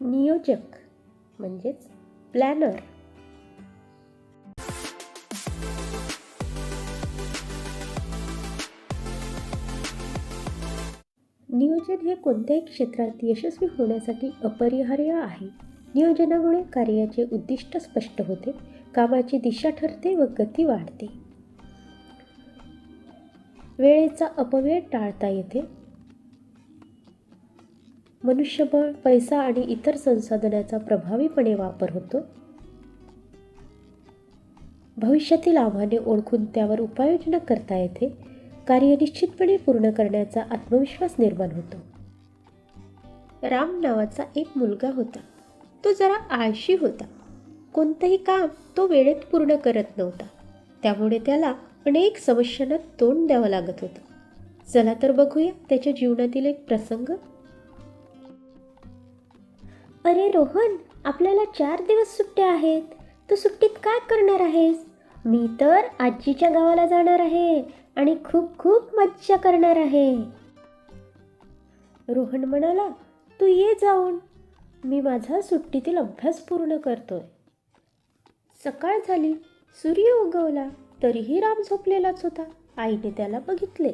नियोजक म्हणजेच प्लॅनर नियोजन हे कोणत्याही क्षेत्रात यशस्वी होण्यासाठी अपरिहार्य आहे. नियोजनामुळे कार्याचे उद्दिष्ट स्पष्ट होते कामाची दिशा ठरते व गती वाढते. वेळेचा अपव्यय टाळता येते मनुष्यबळ पैसा आणि इतर संसाधनाचा प्रभावीपणे वापर होतो. भविष्यातील आव्हाने ओळखून त्यावर उपाययोजना करता येते. कार्य निश्चितपणे पूर्ण करण्याचा आत्मविश्वास निर्माण होतो. राम नावाचा एक मुलगा होता. तो जरा आळशी होता. कोणतंही काम तो वेळेत पूर्ण करत नव्हता. त्यामुळे त्याला अनेक समस्यांना तोंड द्यावं लागत होतं. चला तर बघूया त्याच्या जीवनातील एक प्रसंग. अरे रोहन आपल्याला चार दिवस सुट्ट्या आहेत. तू सुट्टीत काय करणार आहेस? मी तर आजीच्या गावाला जाणार आहे आणि खूप खूप मज्जा करणार आहे. रोहन म्हणाला तू ये जाऊन. मी माझा सुट्टीतील अभ्यास पूर्ण करतोय. सकाळ झाली. सूर्य उगवला. तरीही राम झोपलेलाच होता. आईने त्याला बघितले.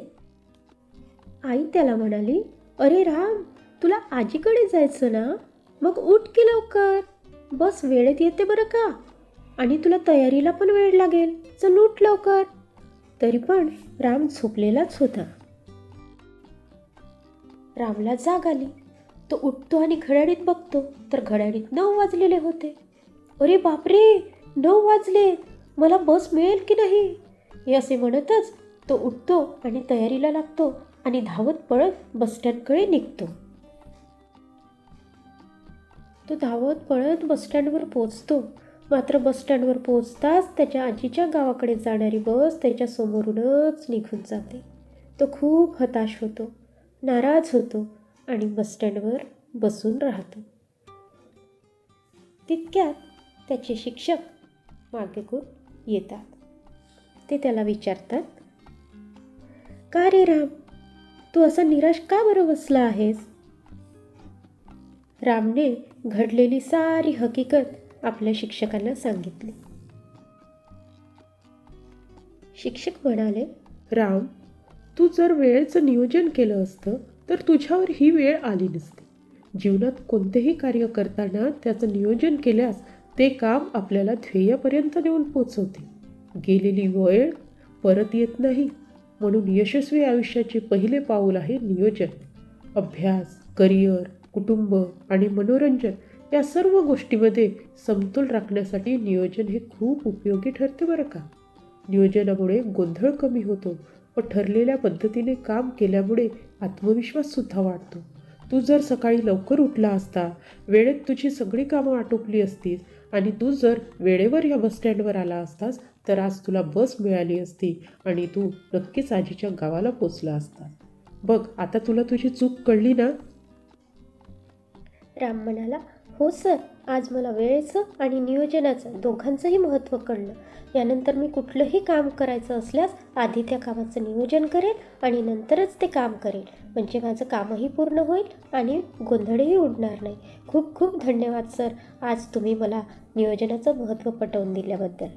आई त्याला म्हणाली अरे राम तुला आजीकडे जायचं ना? मग उठ की लवकर. बस वेळेत येते बरं का? आणि तुला तयारीला पण वेळ लागेल. चल उठ लवकर. तरी पण राम झोपलेलाच होता. रामला जाग आली. तो उठतो आणि घड्याळीत बघतो. तर घड्याळीत नऊ वाजलेले होते. अरे बापरे! नऊ वाजले. मला बस मिळेल की नाही? हे असे म्हणतच तो उठतो आणि तयारीला लागतो आणि धावत पळत बसस्टँडकडे निघतो. तो धावत पळत बसस्टँडवर पोचतो मात्र बसस्टँडवर पोचताच त्याच्या आजीच्या गावाकडे जाणारी बस त्याच्यासमोरूनच निघून जाते. तो खूप हताश होतो नाराज होतो आणि बसस्टँडवर बसून राहतो. तितक्यात त्याचे शिक्षक मागेकून येतात. ते त्याला विचारतात का रे राम? तू असा निराश का बरं बसला आहेस? रामने घडलेली सारी हकीकत आपल्या शिक्षकांना सांगितली. शिक्षक म्हणाले राम तू जर वेळेचं नियोजन केलं असतं तर तुझ्यावर ही वेळ आली नसती. जीवनात कोणतेही कार्य करताना त्याचं नियोजन केल्यास ते काम आपल्याला ध्येयापर्यंत नेऊन पोचवते. गेलेली वेळ परत येत नाही म्हणून यशस्वी आयुष्याचे पहिले पाऊल आहे नियोजन. अभ्यास करिअर कुटुंब आणि मनोरंजन या सर्व गोष्टीमध्ये समतोल राखण्यासाठी नियोजन हे खूप उपयोगी ठरते बरं का. नियोजनामुळे गोंधळ कमी होतो व ठरलेल्या पद्धतीने काम केल्यामुळे आत्मविश्वाससुद्धा वाढतो. तू जर सकाळी लवकर उठला असता वेळेत तुझी सगळी कामं आटोपली असतीस आणि तू जर वेळेवर या बसस्टँडवर आला असतास तर आज तुला बस मिळाली असती आणि तू नक्कीच आजीच्या गावाला पोचला असता. बघ आता तुला तुझी चूक कळली ना? राम म्हणाला हो सर आज मला वेळेचं आणि नियोजनाचं दोघांचंही महत्त्व कळलं. यानंतर मी कुठलंही काम करायचं असल्यास आधी त्या कामाचं नियोजन करेल आणि नंतरच ते काम करेल म्हणजे माझं कामही पूर्ण होईल आणि गोंधळही उडणार नाही. खूप खूप धन्यवाद सर. आज तुम्ही मला नियोजनाचं महत्त्व पटवून दिल्याबद्दल.